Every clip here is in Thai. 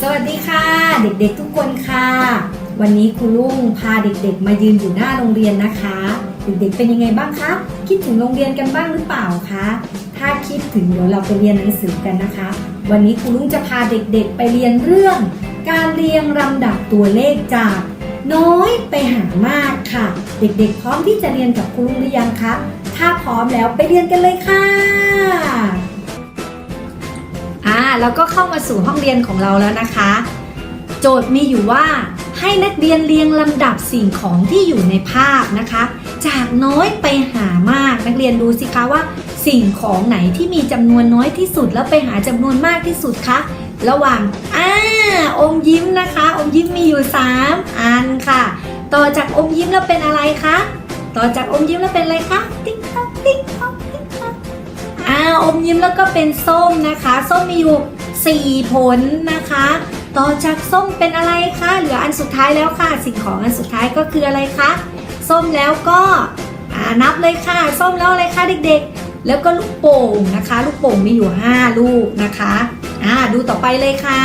สวัสดีค่ะ เด็กๆทุกคนค่ะ วันนี้ครูลุงพาเด็กๆ มายืนอยู่หน้าโรงเรียนนะคะ เด็กๆเป็นยังไงบ้างคะคิดถึงโรงเรียนกันบ้างหรือเปล่าคะถ้าคิดถึงเดี๋ยวเราไปเรียนหนังสือกันนะคะ วันนี้ครูลุงจะพาเด็กๆ ไปเรียนเรื่อง การเรียงลำดับตัวเลขจากน้อยไปหามากค่ะ เด็กๆ พร้อมที่จะเรียนกับครูลุงหรือยังคะถ้าพร้อมแล้วไปเรียนกันเลยค่ะ แล้วก็เข้ามาสู่ห้องเรียนของเราแล้วนะคะ โจทย์มีอยู่ว่าให้นักเรียนเรียงลำดับสิ่งของที่อยู่ในภาพนะคะ จากน้อยไปหามากนักเรียนดูสิคะว่า สิ่งของไหนที่มีจำนวนน้อยที่สุดแล้วไปหาจำนวนมากที่สุดคะระหว่างอ่าอมยิ้มนะคะ อมยิ้มมีอยู่ 3 อันค่ะ ต่อจากอมยิ้มแล้วเป็นอะไรคะต่อจากอมยิ้มแล้วเป็นอะไรคะติ๊กต๊อกติ๊กต๊อกติ๊กต๊อก อ่าอมยิ้มแล้วก็เป็นส้มนะคะ ส้มมีอยู่ 4 ผลนะคะ ต่อจากส้มเป็นอะไรคะเหลืออันสุดท้ายแล้วค่ะ สิ่งของอันสุดท้ายก็คืออะไรคะส้มแล้วก็นับเลยค่ะ ส้มแล้วอะไรคะเด็กๆ แล้วก็ลูกโป่งนะคะ ลูกโป่งมีอยู่ 5 ลูกนะคะอ่าดูต่อไปเลยค่ะ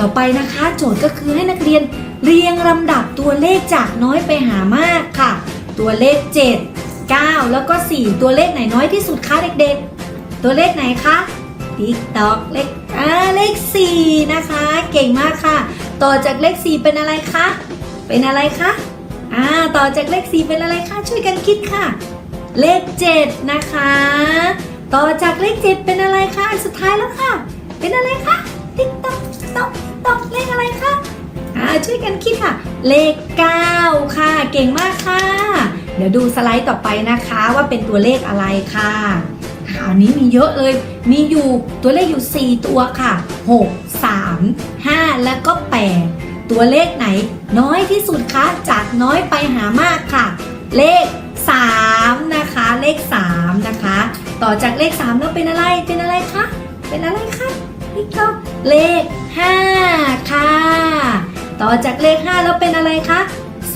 ต่อไปนะคะ โจทย์ก็คือให้นักเรียนเรียงลำดับตัวเลขจากน้อยไปหามากค่ะ ตัวเลข 7 9 แล้วก็ 4 ตัวเลขไหนน้อยที่สุดคะเด็กๆ ตัวเลขไหนคะติ๊กตอกเลขอ่าเลข 4 นะคะ เก่งมากค่ะ ต่อจากเลข 4 เป็นอะไรคะ เป็นอะไรคะอ่าต่อจากเลข 4 เป็นอะไรคะ ช่วยกันคิดค่ะ เลข 7 นะคะ ต่อจากเลข 7 เป็นอะไรคะ สุดท้ายแล้วค่ะ เป็นอะไรคะ ติ๊กตอกตอกตอกเลขอะไรคะอ่าช่วยกันคิดค่ะ เลข 9 ค่ะ เก่งมากค่ะ ดี๋ยวดูสไลด์ต่อไปนะคะว่าเป็นตัวเลขอะไรค่ะคราวนี้มีเยอะเลย มีอยู่ตัวเลขอยู่ 4 ตัวค่ะ 6 3 5 แล้วก็ 8 ตัวเลขไหน น้อยที่สุดคะ จากน้อยไปหามากค่ะ เลข 3 นะคะ เลข 3 นะคะ ต่อจากเลข 3 แล้วเป็นอะไร เป็นอะไรคะ เป็นอะไรคะนี่ก็เลข 5 ค่ะ ต่อจากเลข 5 แล้วเป็นอะไรคะ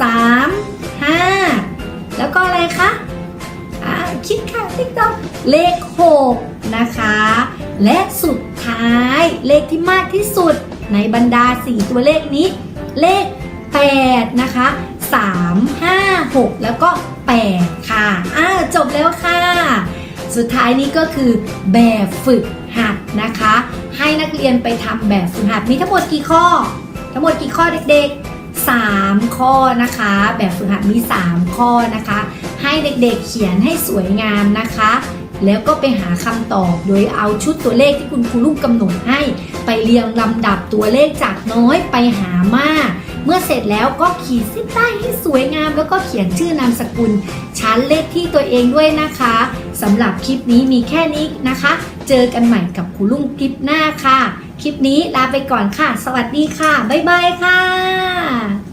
3 5 แล้วก็อะไรคะอ่าคิดค่ะติ๊กต๊อกเลข 6 นะคะ และสุดท้ายเลขที่มากที่สุดในบรรดา 4 ตัวเลขนี้ เลข 8 นะคะ 3 5 6 แล้วก็ 8 ค่ะอ่าจบแล้วค่ะ สุดท้ายนี้ก็คือแบบฝึกหัดนะคะ ให้นักเรียนไปทำแบบฝึกหัดมีทั้งหมดกี่ข้อ ทั้งหมดกี่ข้อเด็กๆ 3 ข้อนะคะ แบบฝึกหัดมี 3 ข้อนะคะ ให้เด็กๆเขียนให้สวยงามนะคะ แล้วก็ไปหาคำตอบโดยเอาชุดตัวเลขที่คุณครูลูกกำหนดให้ ไปเรียงลำดับตัวเลขจากน้อยไปหามาก เมื่อเสร็จแล้วก็ขีดเส้นใต้ให้สวยงาม แล้วก็เขียนชื่อนามสกุล ชั้นเลขที่ตัวเองด้วยนะคะสำหรับคลิปนี้มีแค่นี้นะคะ เจอกันใหม่กับครูลุงคลิปหน้าค่ะ คลิปนี้ลาไปก่อนค่ะ สวัสดีค่ะ บ๊ายบายค่ะ